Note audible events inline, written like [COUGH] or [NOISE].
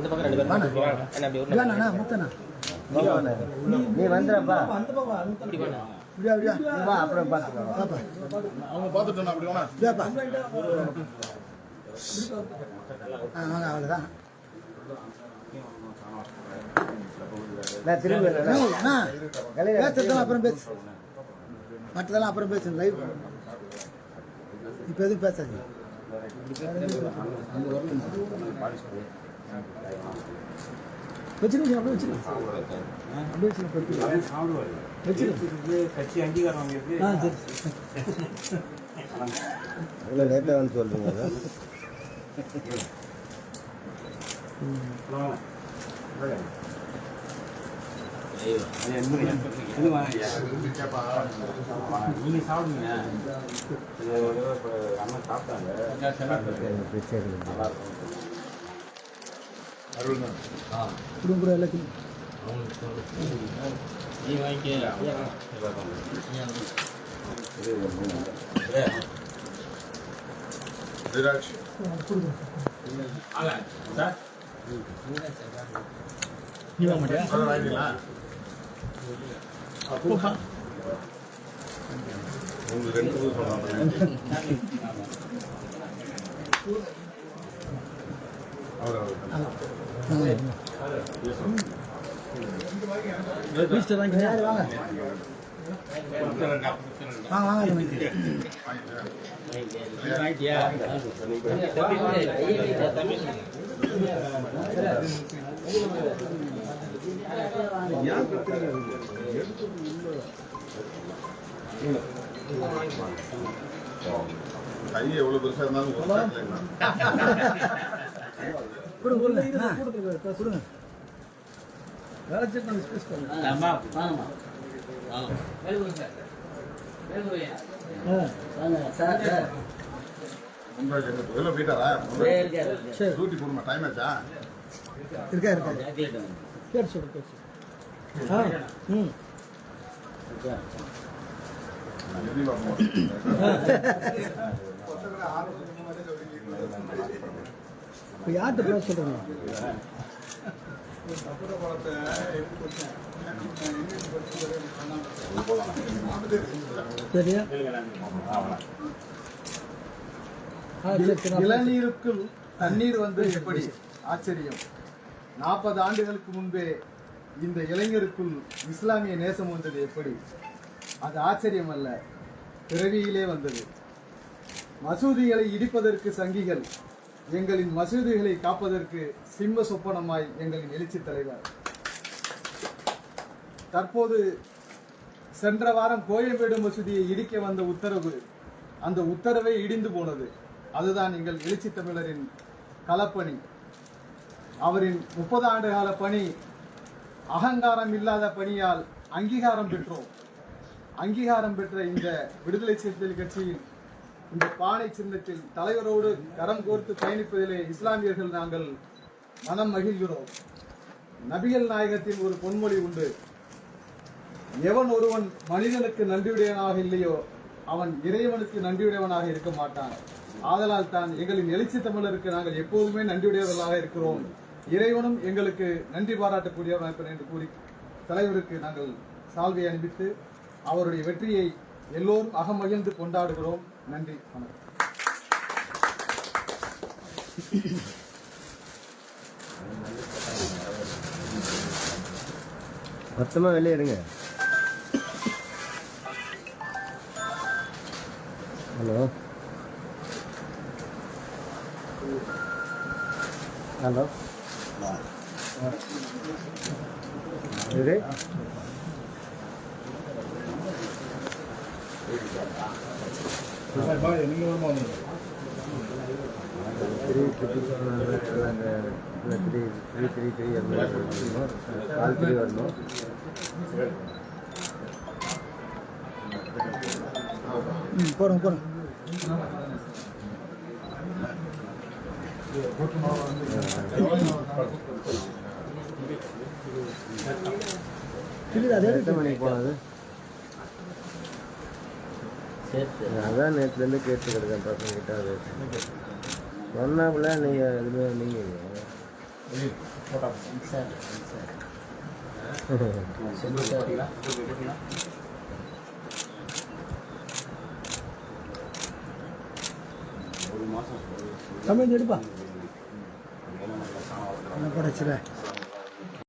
இந்த பக்கம் ரெண்டு பேரும் வாங்க. என்ன அப்படி ஒரு இதாண்ணா முத்தண்ணா. நீ வந்துடுறப்பா இப்படி வாங்க. இப்படியா இப்படியா? நீ வா அப்புறம் பார்த்துக்கலாம். பாப்பா. அவங்க பார்த்துட்டோம் அப்படி வேணா இதாப்பா ஆ வாங்க அவ்வளோதான் நான் திரும்பி வரேன். அண்ணா. கலைஞர் பேசுறதெல்லாம் அப்புறம் பேசு. மற்றதெல்லாம் அப்புறம் பேசு. லைவ் இப்போ எதுவும் பேசாது வச்சிருங்க அப்படியே வச்சிருங்க அப்படியே வச்சிருங்க வச்சிருங்க கட்சி அங்கீகாரம் வாங்கியிருக்கு. ஆ சரி இவ்வளோ லேட்டாக வந்து சொல்கிறீங்க அதை? நீங்க சாப்பிடுங்க ஒரு சாப்பிட்டாங்க நல்லா இருக்கும் குடும்ப கூட எல்லாத்தையும். நீ வாங்கிக்க. இது மூணு. விராஜ் நீ வாங்க மாட்டியா? அதை வாங்கிங்களா உங்களுக்கு ரெண்டு பேரும் சொன்னாங்க. அவர் கை எவ்வளவு பெருசா இருந்தாலும் [LAUGHS] இருக்கா இருக்கா? பேர் சொல்லு பேர் சொல்லு. ஆ ம். [LAUGHS] இப்போ யார்கிட்ட பேச சொல்கிறீங்க சரியா? இளநீருக்குள் தண்ணீர் வந்து எப்படி? ஆச்சரியம். நாற்பது ஆண்டுகளுக்கு முன்பே இந்த இளைஞருக்குள் இஸ்லாமிய நேசம் வந்தது எப்படி? அது ஆச்சரியம் அல்ல பிறவியிலே வந்தது. மசூதிகளை இடிப்பதற்கு சங்கிகள் எங்களின் மசூதிகளை காப்பதற்கு சிம்ம சொப்பனமாய் எங்களின் எழுச்சி தலைவர். தற்போது சென்ற வாரம் கோயம்பேடு மசூதியை இடிக்க வந்த உத்தரவு அந்த உத்தரவை இடிந்து போனது. அதுதான் எங்கள் எழுச்சி தமிழரின் களப்பணி. அவரின் முப்பது ஆண்டு கால பணி அகங்காரம் இல்லாத பணியால் அங்கீகாரம் பெற்றோம். அங்கீகாரம் பெற்ற இந்த விடுதலை சிறுத்தைகள் கட்சியின் இந்த பானை சின்னத்தில் தலைவரோடு கரம் கோர்த்து பயணிப்பதிலே இஸ்லாமியர்கள் நாங்கள் மனம் மகிழ்கிறோம். நபிகள் நாயகத்தின் ஒரு பொன்மொழி உண்டு. எவன் ஒருவன் மனிதனுக்கு நன்றியுடையவனாக இல்லையோ அவன் இறைவனுக்கு நன்றியுடையவனாக இருக்க மாட்டான். ஆதலால் தான் எங்களின் எழுச்சி தமிழருக்கு நாங்கள் எப்போதுமே நன்றியுடையவர்களாக இருக்கிறோம். இறைவனும் எங்களுக்கு நன்றி பாராட்டக்கூடியவன் என்று கூறி தலைவருக்கு நாங்கள் சால்வை அனுப்பித்து அவருடைய வெற்றியை எல்லோரும் அகமகிழ்ந்து கொண்டாடுகிறோம். நன்றி வணக்கம். மொத்தமாக வெளியே எடுங்க ஹலோ. ஹலோ. இது three three three three three three கால் த்ரீ வரணும் ம் போகிறோம் போகிறோம் புரியுதா அது மணிக்கு போனது அதான் நேற்றுலேருந்து கேட்டுக்கிட்டேன் பசங்க கிட்ட அது. சொன்னாப்புல நீங்கள் எதுவுமே நீங்கள் ஒரு மாதம் எடுப்பா. என்ன படைச்சிட